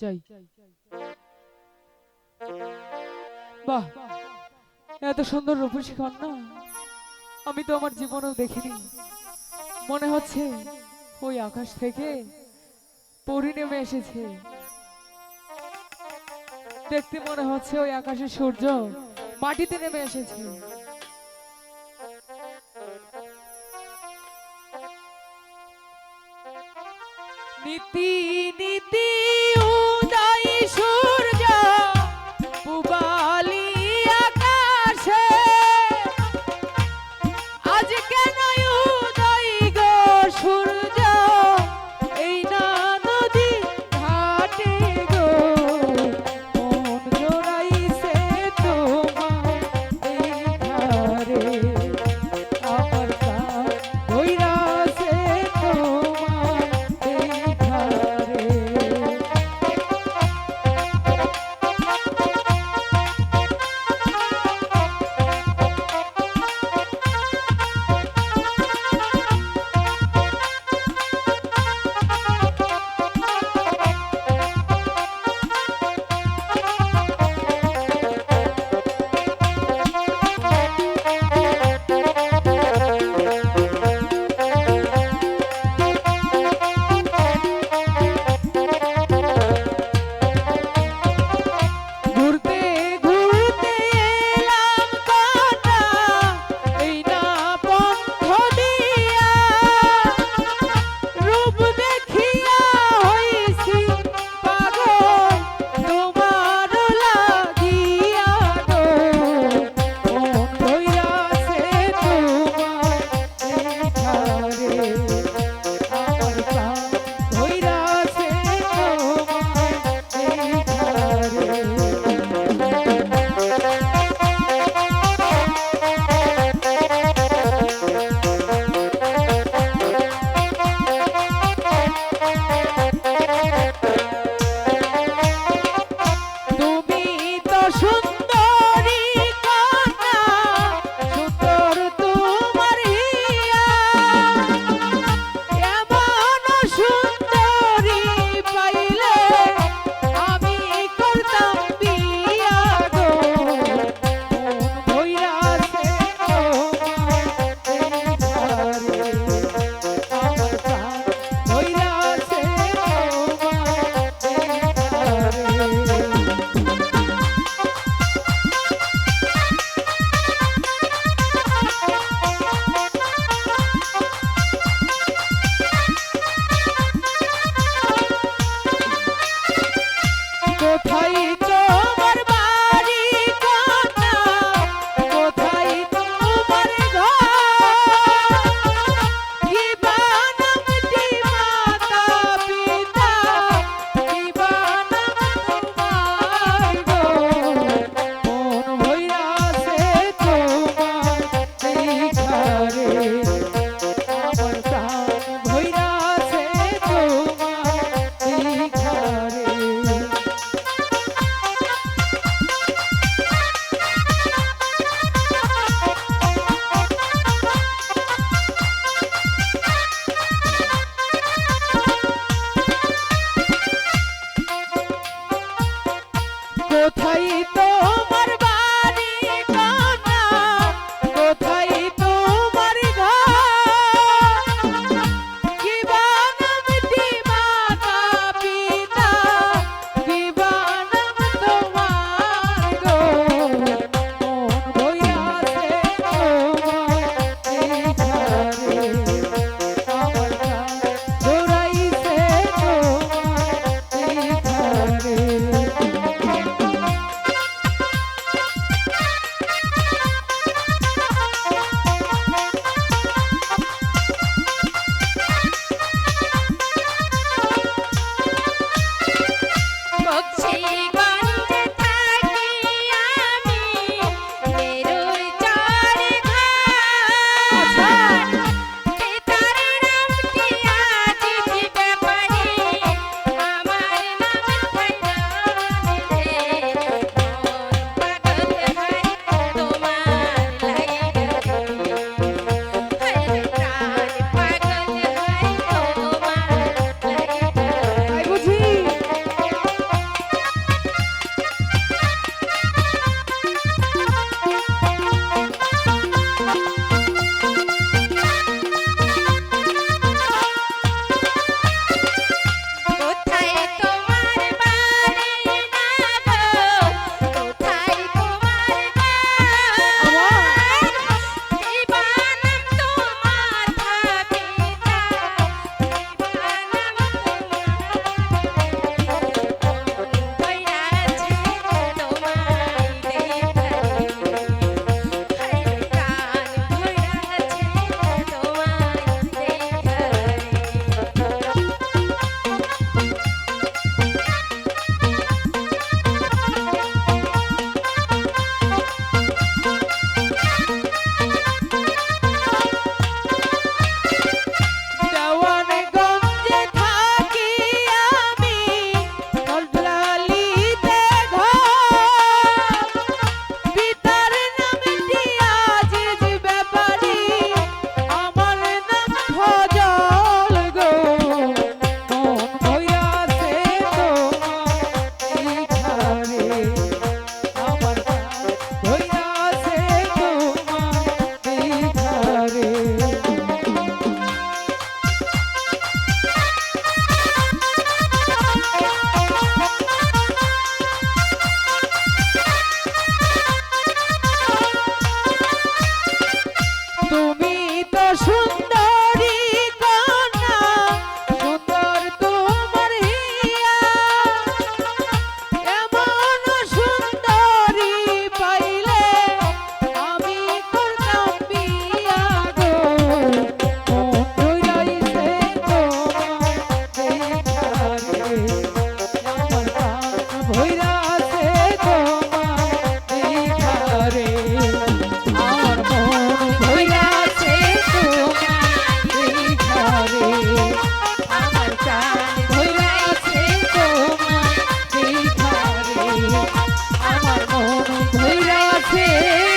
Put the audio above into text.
যাই বাহ, এত সুন্দর রূপসী কন্যা। আমি তো আমার জীবনেও দেখিনি। মনে হচ্ছে ওই আকাশ থেকে পরি নেমে এসেছে। দেখতে মনে হচ্ছে ওই আকাশের সূর্য মাটিতে নেমে এসেছে। নীতি নীতি। কোথায় তোমার আমার মন ধৈর্য আছে।